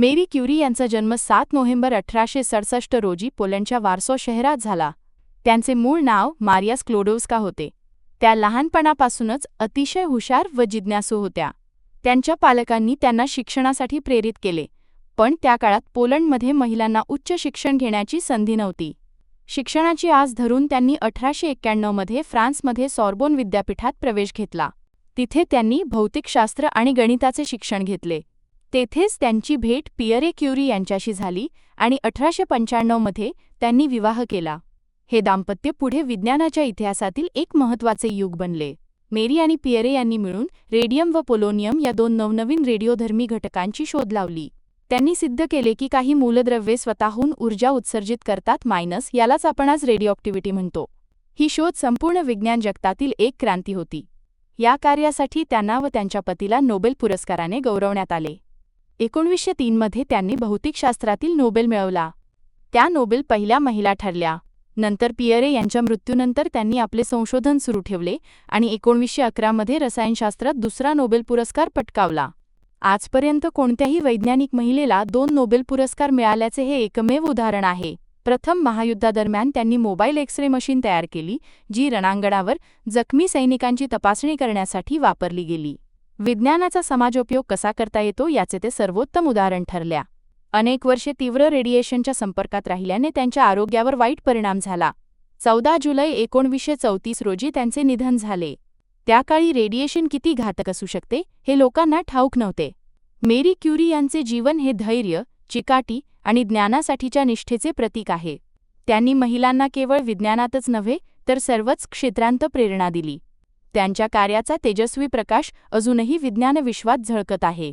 Marie Curie यांचा जन्म सात नोव्हेंबर अठराशे सडसष्ट रोजी पोलंडच्या वारसो शहरात झाला. त्यांचे मूळ नाव मारियास स्क्लोडोव्स्का होते. त्या लहानपणापासूनच अतिशय हुशार व जिज्ञासू होत्या. त्यांच्या पालकांनी त्यांना शिक्षणासाठी प्रेरित केले पण त्या काळात पोलंडमध्ये महिलांना उच्च शिक्षण घेण्याची संधी नव्हती. शिक्षणाची आस धरून त्यांनी अठराशे एक्क्याण्णवमध्ये फ्रान्समध्ये सॉर्बोन विद्यापीठात प्रवेश घेतला. तिथे त्यांनी भौतिकशास्त्र आणि गणिताचे शिक्षण घेतले. तेथेच त्यांची भेट पियरे क्युरी यांच्याशी झाली आणि अठराशे पंच्याण्णवमध्ये त्यांनी विवाह केला. हे दाम्पत्य पुढे विज्ञानाच्या इतिहासातील एक महत्त्वाचे युग बनले. मेरी आणि पियरे यांनी मिळून रेडियम व पोलोनियम या दोन नवनवीन रेडिओधर्मी घटकांची शोध लावली. त्यांनी सिद्ध केले की काही मूलद्रव्ये स्वतःहून ऊर्जा उत्सर्जित करतात मायनस यालाच आपण आज रेडिओक्टिव्हिटी म्हणतो. ही शोध संपूर्ण विज्ञान जगतातील एक क्रांती होती. या कार्यासाठी त्यांना व त्यांच्या पतीला नोबेल पुरस्काराने गौरवण्यात आले. एकोणवीसशे तीनमध्ये त्यांनी भौतिकशास्त्रातील नोबेल मिळवला. त्या नोबेल पहिल्या महिला ठरल्या. नंतर पियरे यांच्या मृत्यूनंतर त्यांनी आपले संशोधन सुरू ठेवले आणि एकोणवीसशे अकरामध्ये रसायनशास्त्रात दुसरा नोबेल पुरस्कार पटकावला. आजपर्यंत कोणत्याही वैज्ञानिक महिलेला दोन नोबेल पुरस्कार मिळाल्याचे हे एकमेव उदाहरण आहे. प्रथम महायुद्धादरम्यान त्यांनी मोबाईल एक्स रे मशीन तयार केली जी रणांगणावर जखमी सैनिकांची तपासणी करण्यासाठी वापरली गेली. विज्ञानाचा समाजोपयोग कसा करता येतो याचे ते सर्वोत्तम उदाहरण ठरल्या. अनेक वर्षे तीव्र रेडिएशनच्या संपर्कात राहिल्याने त्यांच्या आरोग्यावर वाईट परिणाम झाला. चौदा जुलै एकोणवीसशे चौतीस रोजी त्यांचे निधन झाले. त्या काळी रेडिएशन किती घातक असू शकते हे लोकांना ठाऊक नव्हते. मेरी क्युरी यांचे जीवन हे धैर्य चिकाटी आणि ज्ञानासाठीच्या निष्ठेचे प्रतीक आहे. त्यांनी महिलांना केवळ विज्ञानातच नव्हे तर सर्वच क्षेत्रांत प्रेरणा दिली. त्यांच्या कार्याचा तेजस्वी प्रकाश अजूनही विज्ञानविश्वात झळकत आहे.